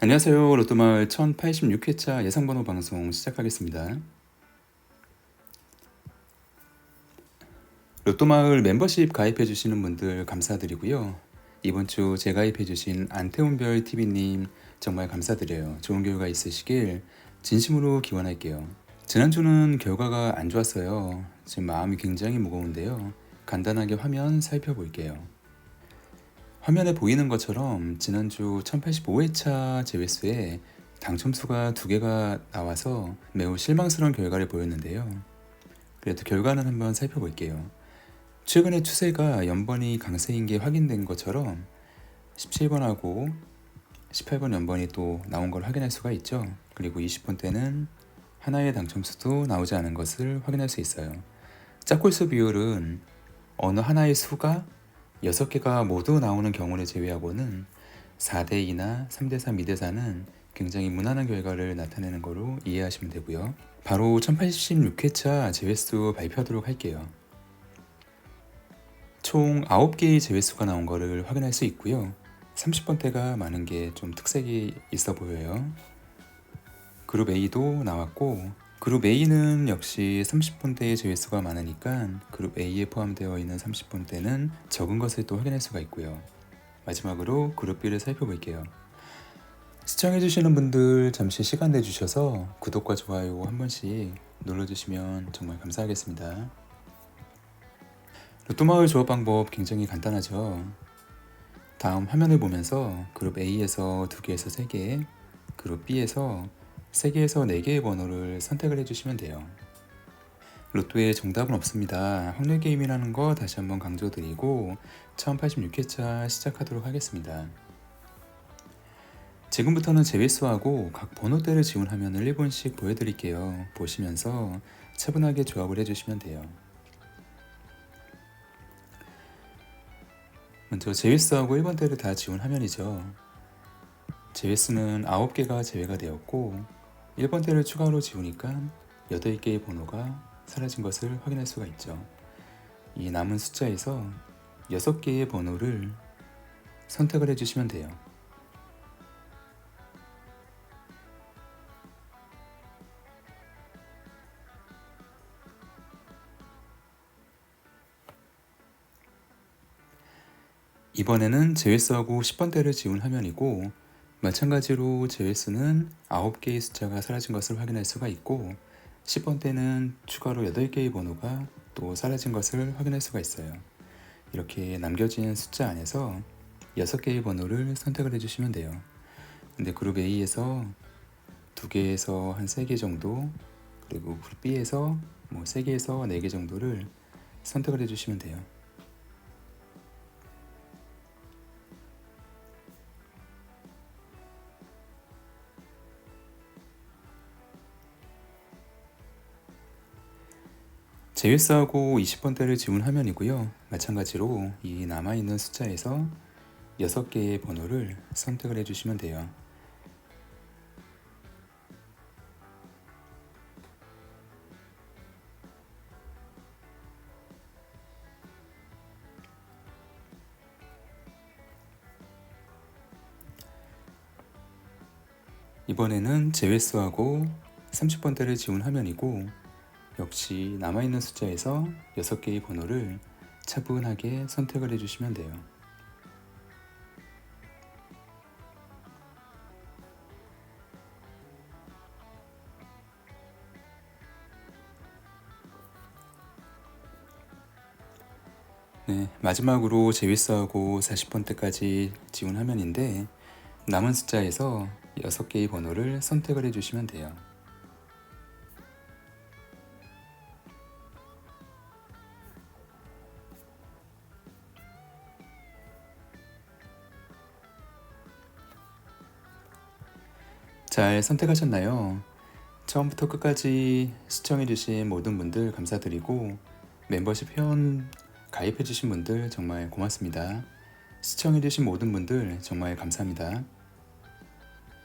안녕하세요. 로또마을 1086회차 예상번호 방송 시작하겠습니다. 로또마을 멤버십 가입해주시는 분들 감사드리고요. 이번 주 재가입해주신 안태훈별 TV님 정말 감사드려요. 좋은 결과 있으시길 진심으로 기원할게요. 지난주는 결과가 안 좋았어요. 지금 마음이 굉장히 무거운데요. 간단하게 화면 살펴볼게요. 화면에 보이는 것처럼 지난주 1085회차 제외수에 당첨수가 두 개가 나와서 매우 실망스러운 결과를 보였는데요. 그래도 결과는 한번 살펴볼게요. 최근의 추세가 연번이 강세인 게 확인된 것처럼 17번하고 18번 연번이 또 나온 걸 확인할 수가 있죠. 그리고 20번 때는 하나의 당첨수도 나오지 않은 것을 확인할 수 있어요. 짝골수 비율은 어느 하나의 수가 6개가 모두 나오는 경우를 제외하고는 4대2나 3대3, 2대4는 굉장히 무난한 결과를 나타내는 거로 이해하시면 되고요. 바로 1086회차 제외수 발표하도록 할게요. 총 9개의 제외수가 나온 거를 확인할 수 있고요. 30번대가 많은 게 좀 특색이 있어 보여요. 그룹 A도 나왔고 그룹 A는 역시 30번대의 제외수가 많으니까 그룹 A에 포함되어 있는 30번대는 적은 것을 또 확인할 수가 있고요. 마지막으로 그룹 B를 살펴볼게요. 시청해주시는 분들 잠시 시간 내주셔서 구독과 좋아요 한 번씩 눌러주시면 정말 감사하겠습니다. 로또마을 조합 방법 굉장히 간단하죠. 다음 화면을 보면서 그룹 A에서 2개에서 3개, 그룹 B에서 3개에서 4개의 번호를 선택을 해주시면 돼요. 로또에 정답은 없습니다. 확률 게임이라는 거 다시 한번 강조드리고 1086회차 시작하도록 하겠습니다. 지금부터는 제외수하고 각 번호대를 화면을 1번씩 보여드릴게요. 보시면서 차분하게 조합을 해주시면 돼요. 먼저 제외수하고 1번대를 다 지운 화면이죠. 제외수는 9개가 제외가 되었고 1번대를 추가로 지우니까 8개의 번호가 사라진 것을 확인할 수가 있죠. 이 남은 숫자에서 6개의 번호를 선택을 해주시면 돼요. 이번에는 제외수하고 10번대를 지운 화면이고 마찬가지로 제외수는 9개의 숫자가 사라진 것을 확인할 수가 있고 10번대는 추가로 8개의 번호가 또 사라진 것을 확인할 수가 있어요. 이렇게 남겨진 숫자 안에서 6개의 번호를 선택을 해주시면 돼요. 근데 그룹 A에서 2개에서 한 3개 정도 그리고 그룹 B에서 뭐 3개에서 4개 정도를 선택을 해주시면 돼요. 제외수하고 20번대를 지운 화면이고요. 마찬가지로 이 남아있는 숫자에서 6개의 번호를 선택을 해주시면 돼요. 이번에는 제외수하고 30번대를 지운 화면이고 역시 남아있는 숫자에서 6개의 번호를 차분하게 선택을 해주시면 돼요. 네, 마지막으로 제위스하고 40번대까지 지운 화면인데 남은 숫자에서 6개의 번호를 선택을 해주시면 돼요. 잘 선택하셨나요? 처음부터 끝까지 시청해주신 모든 분들 감사드리고 멤버십 회원 가입해주신 분들 정말 고맙습니다. 시청해주신 모든 분들 정말 감사합니다.